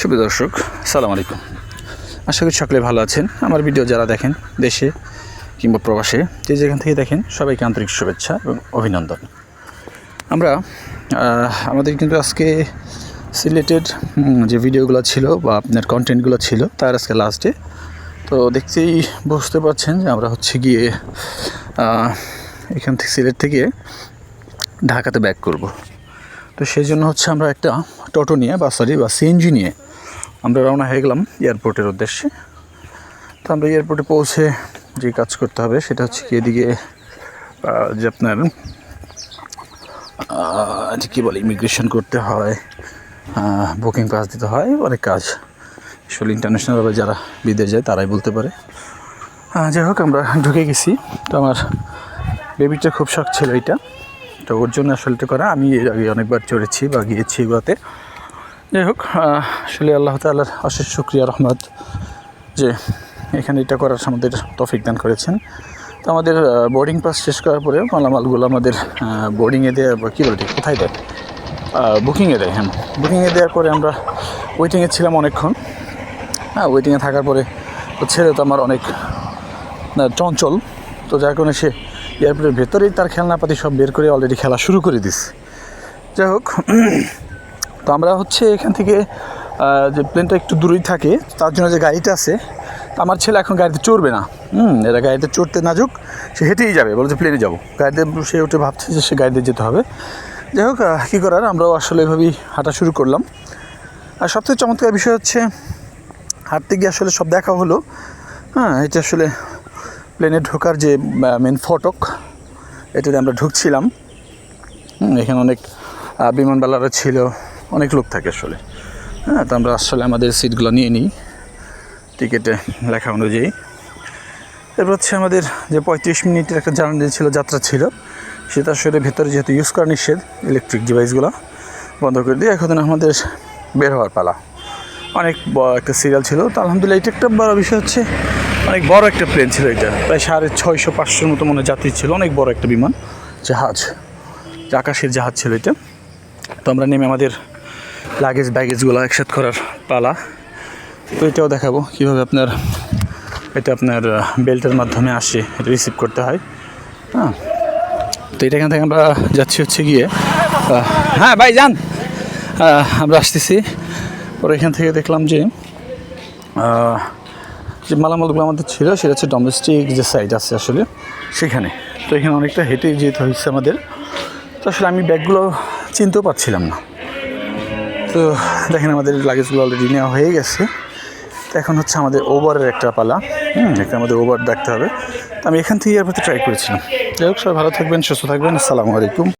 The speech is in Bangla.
শুভ দর্শক, সালাম আলাইকুম। আশা করি সকলে ভালো আছেন। আমার ভিডিও যারা দেখেন দেশে কিংবা প্রবাসে, যে যেখান থেকে দেখেন, সবাইকে আন্তরিক শুভেচ্ছা এবং অভিনন্দন। আমরা আমাদের কিন্তু আজকে সিলেটেড যে ভিডিওগুলো ছিল বা আপনার কন্টেন্টগুলো ছিল, তার আজকে লাস্টে তো দেখতেই বুঝতে পারছেন যে আমরা হচ্ছে গিয়ে এখান থেকে সিলেট থেকে ঢাকাতে ব্যাক করব। তো সেই জন্য হচ্ছে আমরা একটা টোটো নিয়ে, বা সরি বা সিএনজি নিয়ে আমরা রওনা হয়ে গেলাম এয়ারপোর্টের উদ্দেশ্যে। তো আমরা এয়ারপোর্টে পৌঁছে যে কাজ করতে হবে সেটা হচ্ছে কি এদিকে যে আপনার কী বলে ইমিগ্রেশন করতে হয় বুকিং পাস দিতে হয়, অনেক কাজ। আসলে ইন্টারন্যাশনালভাবে যারা বিদেশ যায় তারাই বলতে পারে। যাই হোক, আমরা ঢুকে গেছি। তো আমার বেবিটার খুব শখ ছিল এটা। তো ওর জন্য আসলে করা। আমি এর আগে অনেকবার চড়েছি বা গিয়েছি এগুলোতে যাই হোক আসলে আল্লাহ তাল্লার অশেষ শুক্রিয়া, রহমত যে এখানে এটা করার আমাদের তফিক দান করেছেন। তো আমাদের বোর্ডিং পাস শেষ করার পরে মালামালগুলো আমাদের বোর্ডিংয়ে দেওয়া বা কী বলে কোথায় দেয়? বুকিংয়ে দেয় হ্যাঁ। বুকিংয়ে দেওয়ার পরে আমরা ওয়েটিংয়ে ছিলাম অনেকক্ষণ। হ্যাঁ ওয়েটিংয়ে থাকার পরে ছেলে তো আমার অনেক চঞ্চল। তো যার কারণে সে এয়ারপোর্টের ভেতরেই তার খেলনাপাতি সব বের করে অলরেডি খেলা শুরু করে দিস যাই হোক তো আমরা হচ্ছে এখান থেকে যে প্লেনটা একটু দূরেই থাকে, তার জন্য যে গাড়িটা আছে আমার ছেলে এখন গাড়িতে চড়বে না। হুম, এরা গাড়িতে চড়তে না যাক, সে হেঁটেই যাবে বলে যে প্লেনে যাব। গাড়িতে সে উঠে ভাবছে যে সে গাড়িতে যেতে হবে। যাই হোক কী করার, আমরাও আসলে এভাবেই হাঁটা শুরু করলাম। আর সবথেকে চমৎকার বিষয় হচ্ছে, হাঁটতে গিয়ে আসলে সব দেখা হলো। হ্যাঁ এটা আসলে প্লেনে ঢোকার যে মেন ফটক এটাতে আমরা ঢুকছিলাম। এখানে অনেক বিমানবালারা ছিল। অনেক লোক থাকে আসলে। হ্যাঁ তো আমরা আসলে আমাদের সিটগুলো নিয়ে নিই। টিকিটে লেখা অনুযায়ী। এরপর হচ্ছে আমাদের যে পঁয়ত্রিশ মিনিটের একটা জার্নি ছিল, যাত্রা ছিল, সেটা আসলে ভেতরে যেহেতু ইউজ করা নিষেধ ইলেকট্রিক ডিভাইসগুলো বন্ধ করে দিয়ে এখন আমাদের বের হওয়ার পালা। অনেক একটা সিরিয়াল ছিল, তো আলহামদুলিল্লাহ এটা একটা বড় বিষয় হচ্ছে, অনেক বড় একটা প্লেন ছিল এটা। প্রায় সাড়ে ছয়শো, পাঁচশোর মতো মনে যাত্রী ছিল, অনেক বড় একটা বিমান, জাহাজ আকাশের জাহাজ ছিল এটা। তো আমরা নেমে আমাদের লাগেজ ব্যাগেজগুলো একসাথে করার পালা। তো এটাও দেখাবো কীভাবে আপনার এটা আপনার বেল্টের মাধ্যমে আসে, এটা রিসিভ করতে হয়। হ্যাঁ। তো এটা এখান থেকে আমরা যাচ্ছি হচ্ছে গিয়ে হ্যাঁ ভাই, যান। আমরা আসতেছি। পরে এখান থেকে দেখলাম যে যে মালামালগুলো আমাদের ছিল, সেটা হচ্ছে ডোমেস্টিক যে সাইড আছে আসলে, সেখানে। তো এখানে অনেকটা হেঁটে যেতে হয়েছে আমাদের। তো আসলে আমি ব্যাগগুলো চিনতেও পারছিলাম না। তো দেখেন আমাদের লাগেজগুলো অলরেডি নেওয়া হয়ে গেছে। তো এখন হচ্ছে আমাদের ওভারের একটা পালা। হুম, একটা আমাদের ওভার দেখতে হবে। তো আমি এখান থেকে এয়ারপোর্টে ট্রাই করেছিলাম। যাই হোক, সবাই ভালো থাকবেন, সুস্থ থাকবেন। আসসালামু আলাইকুম।